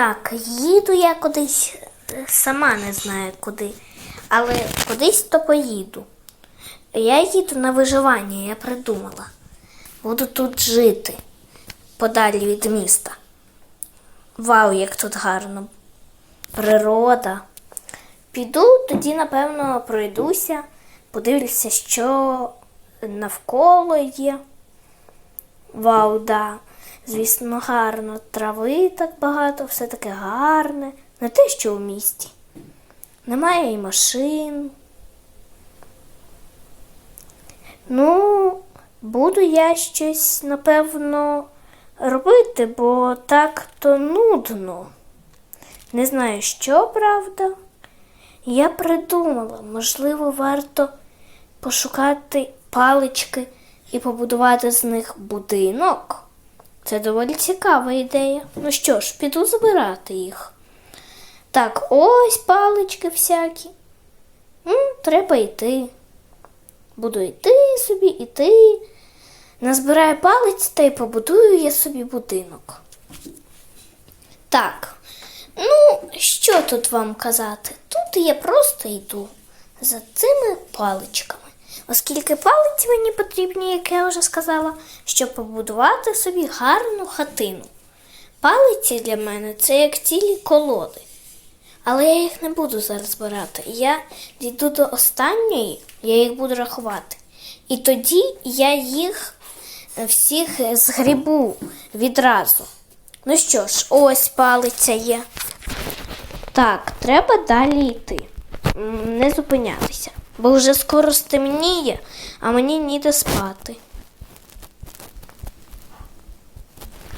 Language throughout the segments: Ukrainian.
Так, їду я кудись, сама не знаю куди, але кудись то поїду. Я їду на виживання, я придумала. Буду тут жити, подалі від міста. Вау, як тут гарно. Природа. Піду тоді, напевно, пройдуся, подивлюся, що навколо є. Вау, да. Звісно, гарно. Трави так багато, все таке гарне. Не те, що у місті. Немає і машин. Ну, буду я щось, напевно, робити, бо так то нудно. Не знаю, що правда. Я придумала, можливо, варто пошукати палички і побудувати з них будинок. Це доволі цікава ідея. Ну що ж, піду забирати їх. Так, ось палички всякі. М, треба йти. Буду йти собі, йти. Назбираю палиць та й побудую я собі будинок. Так, ну, що тут вам казати? Тут я просто йду за цими паличками. Оскільки палиці мені потрібні, як я вже сказала, щоб побудувати собі гарну хатину. Палиці для мене це як цілі колоди. Але я їх не буду зараз збирати. Я дійду до останньої, я їх буду рахувати. І тоді я їх е, всіх згрібу відразу. Ну що ж, ось палиця є. Так, треба далі йти. Не зупинятися, бо вже скоро стемніє, а мені ніде спати.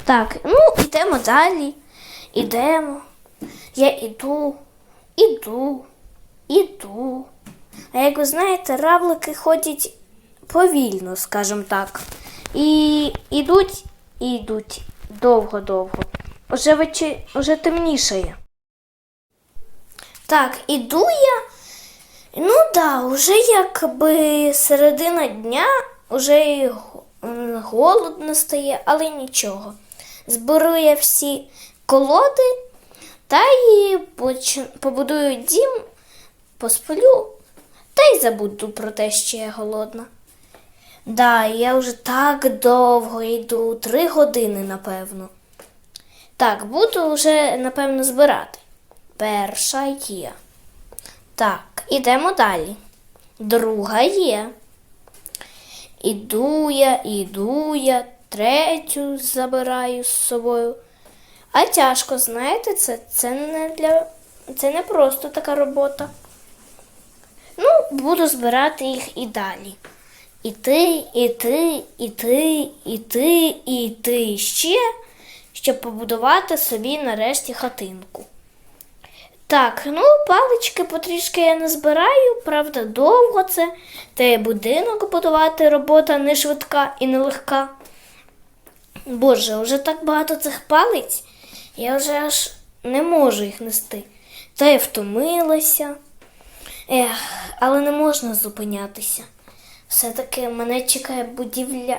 Так, ну, йдемо далі. Ідемо. Я іду, іду, іду. А як ви знаєте, равлики ходять повільно, скажімо так. І йдуть, і йдуть довго-довго. Уже вечі... уже темнішає. Так, іду я. Ну да, уже якби середина дня, уже голодно стає, але нічого. Зберу я всі колоди та й побудую дім, посплю та й забуду про те, що я голодна. Да, я вже так довго йду, три години, напевно. Так, буду вже, напевно, збирати. Перша є. Так, ідемо далі. Друга є. Іду я, іду я, третю забираю з собою. А тяжко, знаєте, це, це не для. Це не просто така робота. Ну, буду збирати їх і далі. Іти, іти, іти, іти, іти ще, щоб побудувати собі нарешті хатинку. Так, ну, палички потрішки я не збираю, правда, довго це. Та й будинок будувати робота не швидка і не легка. Боже, вже так багато цих палиць, я вже аж не можу їх нести. Та й втомилася. Ех, але не можна зупинятися. Все-таки мене чекає будівля,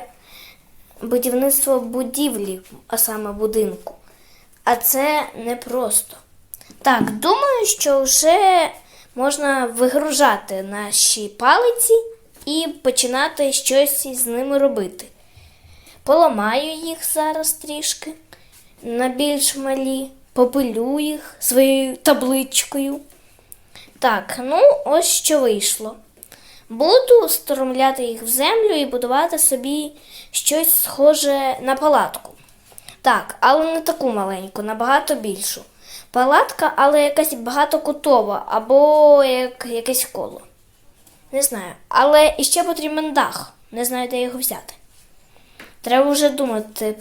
будівництво будівлі, а саме будинку. А це непросто. Так, думаю, що вже можна вигружати наші палиці і починати щось із ними робити. Поламаю їх зараз трішки на більш малі, попилю їх своєю табличкою. Так, ну ось що вийшло. Буду стромляти їх в землю і будувати собі щось схоже на палатку. Так, але не таку маленьку, набагато більшу. Палатка, але якась багатокутова або як якесь коло. Не знаю. Але іще потрібен дах. Не знаю, де його взяти. Треба вже думати